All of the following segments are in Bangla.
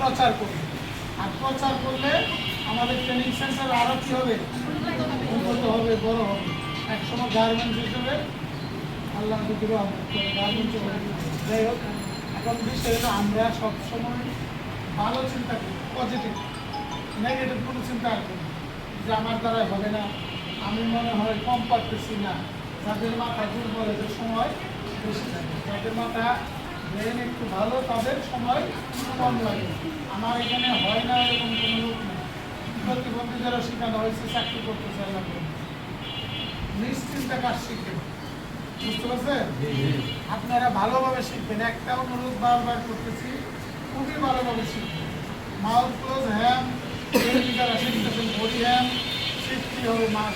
প্রচার করবে আর প্রচার করলে আমাদের ট্রেনিং সেন্টার আরও কী হবে? উন্নত হবে, বড় হবে। একসময় গার্মেন্টস হিসেবে আল্লাহ গার্মেন্টস যাই হোক, এখন বিষয় হলো আমরা সবসময় ভালো চিন্তা করি পজিটিভ নেগেটিভ কোনো চিন্তা করি যে আমার দ্বারা হবে না, আমি মনে হয় কম পারতেছি না। যাদের মাথা দুর্বলের সময় বেশি থাকে যাদের মাথা ব্রেন একটু ভালো তাদের সময় কম লাগে। আমার এখানে হয় না এরকম কোনো লোক নেই। প্রতিবন্ধী যারা শেখানো হয়েছে চাকরি করতে চাই না নিশ্চিন্তে কাজ শিখবে বুঝতে পারছেন? আপনারা ভালোভাবে শিখবেন। একটা অনুরোধ বারবার করতেছি খুবই ভালোভাবে শিখবেন। Mouth close hem. যারা শিখতেছেন বডি হ্যাম শিখতে হবে মাস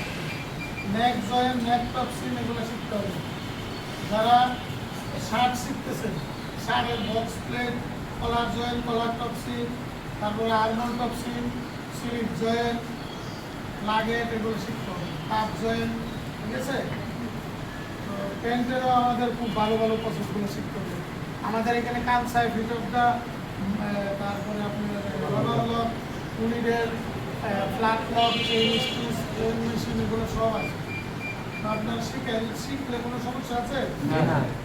নেক জয়েন নেক টপসিন এগুলো শিখতে হবে। যারা শার্ট শিখতেছেন শার্টের box plate collar join collar Topsin তারপরে আর্মন টপসিন স্লিপ জয়েন লাগেট এগুলো শিখতে হবে কাপ জয়েন ঠিক আছে? তো প্যান্টেরও আমাদের খুব ভালো ভালো প্রসেসগুলো শিখতে হবে আমাদের এখানে কানসাই ভিতরটা তারপরে আপনার কুলিডের flat lock chain stitch machine এগুলো সব আছে। আপনার শিখে শিখলে কোনো সমস্যা আছে?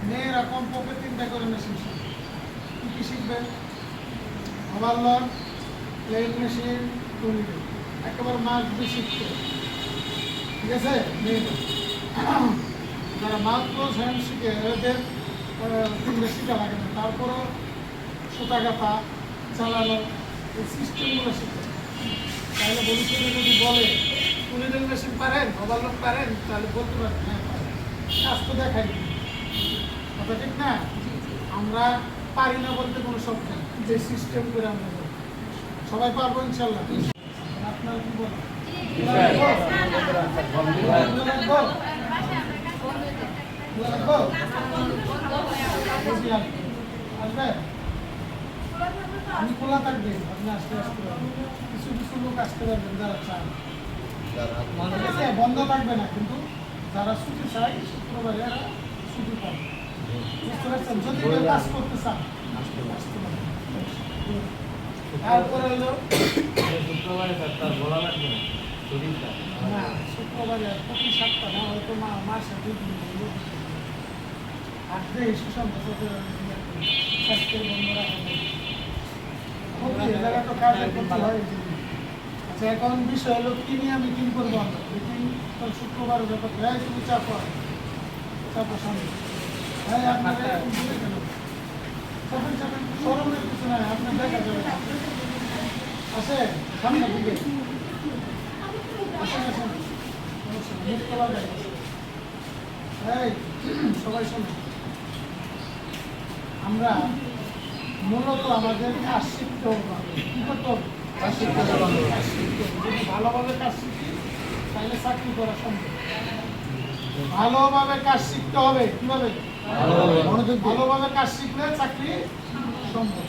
মেয়েরা কমপক্ষে তিনটা করে মেশিন শিখবে কী কী শিখবেন ওভারলক প্লেন মেশিন কুলিডের একেবারে মাছ দিয়ে শিখতে। ঠিক আছে? মেয়েদের। যারা ক্লোজ হ্যান্ড শিখে এদের খুব বেশি টা লাগে না। তারপরও সুতা কাটা চালানো এই সিস্টেমগুলো শিখে। তাহলে ভবিষ্যতে যদি বলে কুলিডেল মেশিন পারেন ওভারলোক পারেন তাহলে বলতে পারেন হ্যাঁ পারেন। কাজ তো দেখাই। কথা ঠিক না? আমরা পারি না বলতে কোনো শব্দ নেই। যে সিস্টেম করে আমরা। সবাই পারব ইনশাল্লাহ। আপনার কি বলেন? আসবে? আমি খোলা থাকবে। আপনি আসতে আসতে। কিছু কিছু লোক আসতে পারবেন যারা চান? বন্ধ থাকবে না কিন্তু যারা ছুটি চাই শুক্রবারে ছুটি পাবে। বুঝতে পারছেন? যদি কাজ করতে চান তারপরে হলো শুক্রবারে তার বলা লাগবে না শরীরটা না শুক্রবারে প্রতি সপ্তাহ না হয়তো মা মাসে দুই দিন আর স্বাস্থ্যের বন্ধ রাখা তো হয়। আচ্ছা এখন বিষয় হলো কি নিয়ে মিটিং করব আমরা? মিটিং শুক্রবার ব্যাপার হ্যাঁ তুমি চাপো চাপো সামনে হ্যাঁ আপনারা বলে কেন চাপেন চাপেন সরমের কিছু নাই আপনার দেখা যাবে। আছে সামনে দিকে। আসেন আসেন। সবাই শোনো আমরা মূলত আমাদের কাজ শিখতে হবে। কি করতে হবে? ভালোভাবে কাজ শিখি তাহলে চাকরি করা সম্ভব। ভালোভাবে কাজ শিখতে হবে কীভাবে? ভালোভাবে। কাজ শিখলে চাকরি সম্ভব।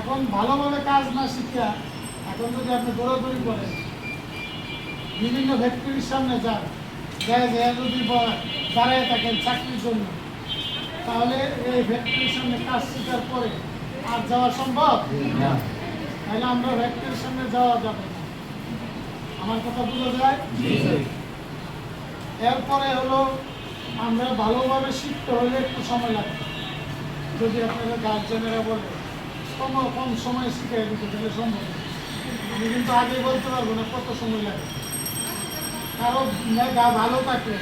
এখন ভালোভাবে কাজ না শিখিয়া এখন যদি আপনি দৌড়াদৌড়ি করেন বিভিন্ন ফ্যাক্টরির সামনে যান যায় যদি দাঁড়ায় থাকেন চাকরির জন্য তাহলে এই ফ্যাক্টরির সামনে কাজ শেখার পরে আর যাওয়া সম্ভব? না। তাহলে আমরা ফ্যাক্টরির সামনে যাওয়া যাবে না। আমার কথা বোঝা যায়? এরপরে হলো আমরা ভালোভাবে শিখতে হলে একটু সময় লাগবে। যদি আপনাদের গার্জেনেরা বলে কম কম সময় শিখে দিতে তাহলে সম্ভব আমি কিন্তু আগে বলতে পারব না কত সময় লাগে। কারও ভালো থাকলে